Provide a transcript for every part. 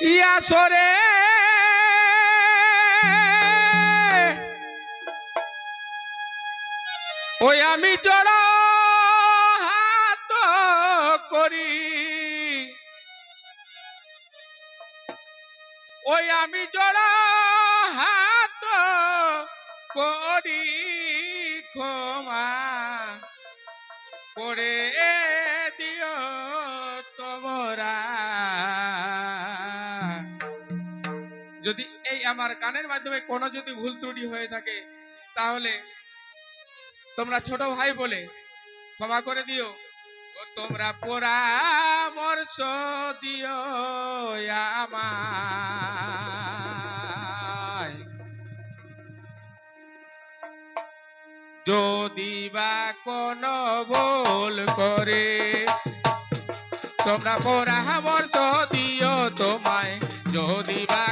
ইয়া সরে। ওই আমি চড় হাত করি। ওই আমি জড় হাত করি ক্ষমা। আমার গানের মাধ্যমে কোনো যদি ভুল ত্রুটি হয়ে থাকে, তাহলে তোমরা ছোট ভাই বলে ক্ষমা করে দিও। তোমরা পরামর্শ দিও যদি বা কোনো ভুল করে, তোমরা পরামর্শ দিও তোমায়। যদি বা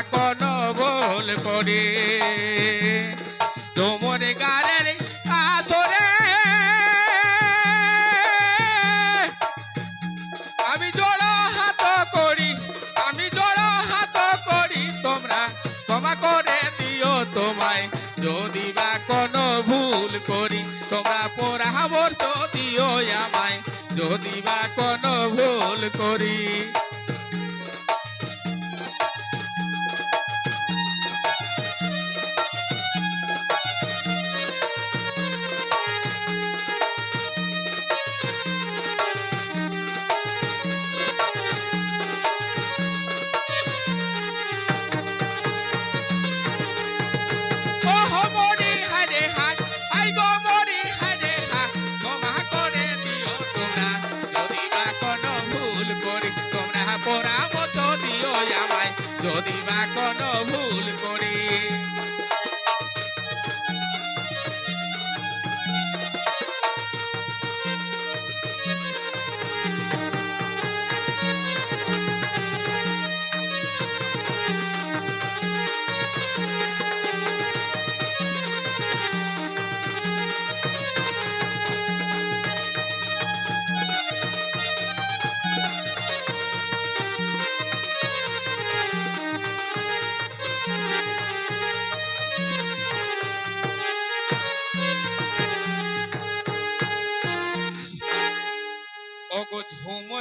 যদি বা কোনো ভুল করি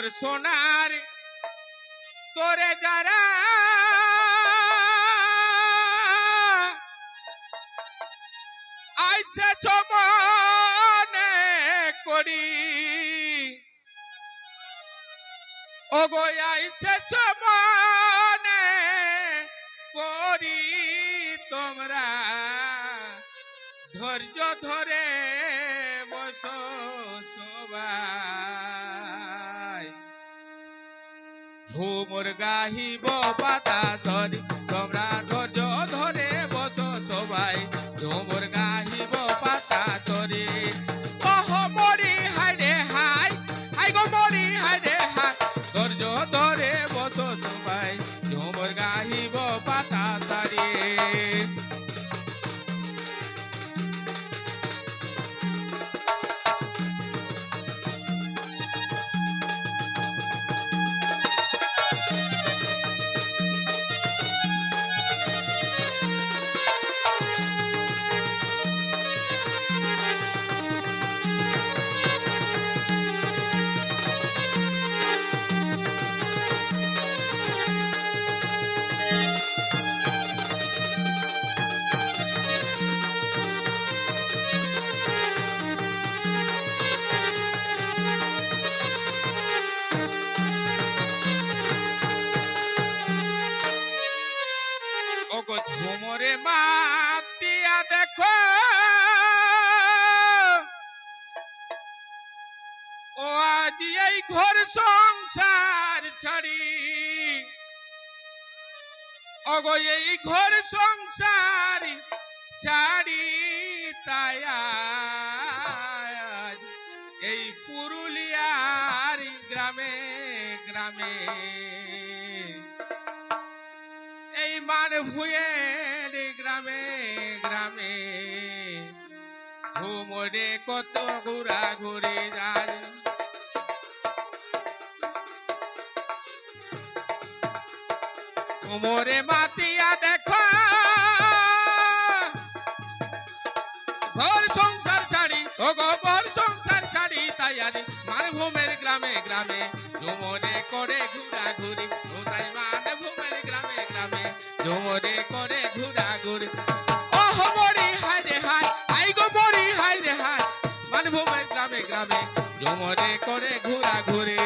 ঝুমুর সোনার তোরে যারা আইছে চমনে করি। ওগো আইছে চমনে করি তোমরা। ধৈর্য ধরে ঝুমুর গাহিব পাতা সরি আজ এই ঘর সংসার ছাড়ি। ওগো এই ঘর সংসার ছাড়ি আজ এই পুরুলিয়ার গ্রামে গ্রামে। এই মান ভুয়ের গ্রামে গ্রামে। ঘুমরে কত ঘুরা ঘুরে যায়। কোমরে মাতিয়া দেখো। ঘর সংসার ছাড়ি ও গো সংসার ছাড়ি তাই আনি। মানভূমের গ্রামে গ্রামে ঝুমরে করে ঘুরা ঘুরি ও তাই মানভূমের গ্রামে গ্রামে ঝুমরে করে ঘুরা ঘুরি ওহ, মরি হাই রে হাই আই গো মরি হাই রে হাই মানভূমের গ্রামে গ্রামে ঝুমরে করে ঘুরা ঘুরি